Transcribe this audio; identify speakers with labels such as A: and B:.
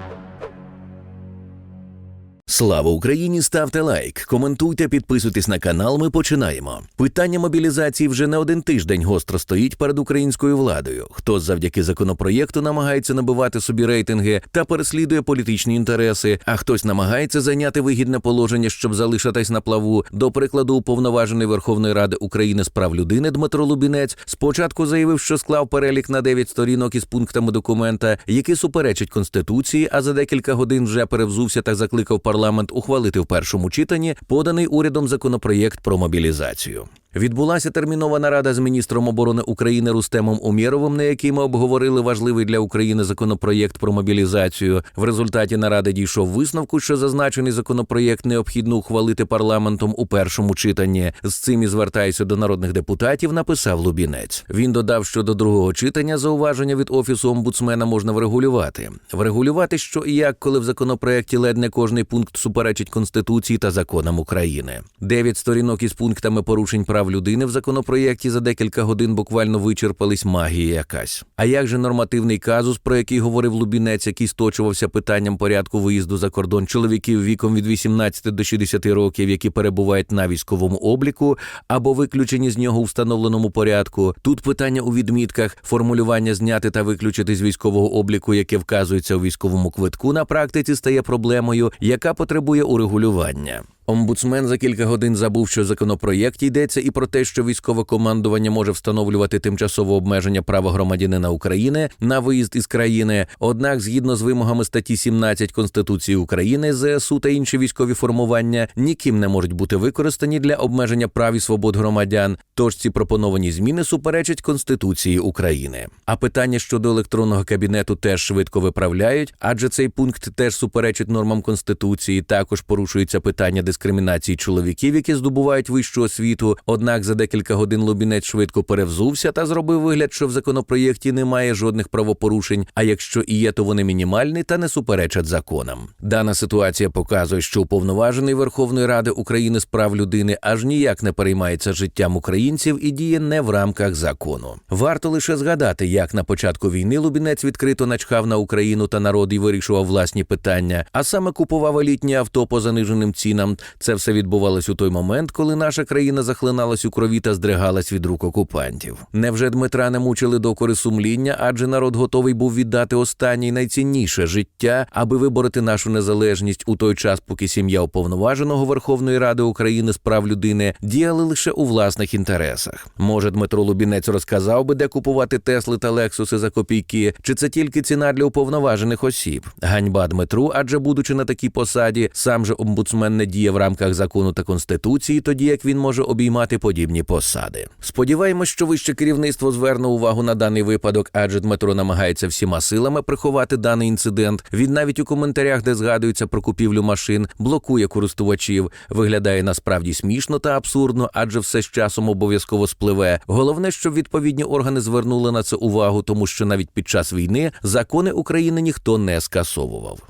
A: Thank you. Слава Україні! Ставте лайк, коментуйте, підписуйтесь на канал. Ми починаємо. Питання мобілізації вже не один тиждень гостро стоїть перед українською владою. Хто завдяки законопроєкту намагається набивати собі рейтинги та переслідує політичні інтереси, а хтось намагається зайняти вигідне положення, щоб залишатись на плаву. До прикладу, уповноважений Верховної Ради України з прав людини Дмитро Лубінець спочатку заявив, що склав перелік на 9 сторінок із пунктами документа, які суперечать конституції, а за декілька годин вже перевзувся та закликав парламент ухвалити в першому читанні поданий урядом законопроєкт про мобілізацію. Відбулася термінова нарада з міністром оборони України Рустемом Умєровим, на якій ми обговорили важливий для України законопроєкт про мобілізацію. В результаті наради дійшов висновку, що зазначений законопроєкт необхідно ухвалити парламентом у першому читанні. З цим і звертаюся до народних депутатів. Написав Лубінець. Він додав, що до другого читання зауваження від офісу омбудсмена можна врегулювати. Врегулювати, що і як, коли в законопроєкті ледь не кожний пункт суперечить конституції та законам України. Дев'ять сторінок із пунктами порушень прав людини в законопроєкті за декілька годин буквально вичерпались магія якась. А як же нормативний казус, про який говорив Лубінець, який сточувався питанням порядку виїзду за кордон чоловіків віком від 18 до 60 років, які перебувають на військовому обліку або виключені з нього у встановленому порядку. Тут питання у відмітках, формулювання зняти та виключити з військового обліку, яке вказується у військовому квитку, на практиці стає проблемою, яка потребує урегулювання. Омбудсмен за кілька годин забув, що в законопроєкті йдеться і про те, що військове командування може встановлювати тимчасове обмеження права громадянина України на виїзд із країни. Однак, згідно з вимогами статті 17 Конституції України, ЗСУ та інші військові формування ніким не можуть бути використані для обмеження прав і свобод громадян. Тож ці пропоновані зміни суперечать Конституції України. А питання щодо електронного кабінету теж швидко виправляють, адже цей пункт теж суперечить нормам Конституції. Також порушується питання дискримінації чоловіків, які здобувають вищу освіту. Однак за декілька годин Лубінець швидко перевзувся та зробив вигляд, що в законопроєкті немає жодних правопорушень. А якщо і є, то вони мінімальні та не суперечать законам. Дана ситуація показує, що уповноважений Верховної Ради України з прав людини аж ніяк не переймається життям українців і діє не в рамках закону. Варто лише згадати, як на початку війни Лубінець відкрито начхав на Україну та народ і вирішував власні питання, а саме купував елітні авто по заниженим цінам. Це все відбувалось у той момент, коли наша країна захлиналась у крові та здригалась від рук окупантів. Невже Дмитра не мучили докори сумління, адже народ готовий був віддати останнє найцінніше життя, аби вибороти нашу незалежність у той час, поки сім'я уповноваженого Верховної Ради України з прав людини діяли лише у власних інтересах. Може, Дмитро Лубінець розказав би, де купувати Тесли та Лексуси за копійки, чи це тільки ціна для уповноважених осіб? Ганьба Дмитру, адже будучи на такій посаді, сам же омбудсмен не в рамках закону та конституції, тоді як він може обіймати подібні посади. Сподіваємось, що вище керівництво зверне увагу на даний випадок, адже Дмитро намагається всіма силами приховати даний інцидент. Він навіть у коментарях, де згадується про купівлю машин, блокує користувачів. Виглядає насправді смішно та абсурдно, адже все з часом обов'язково спливе. Головне, щоб відповідні органи звернули на це увагу, тому що навіть під час війни закони України ніхто не скасовував.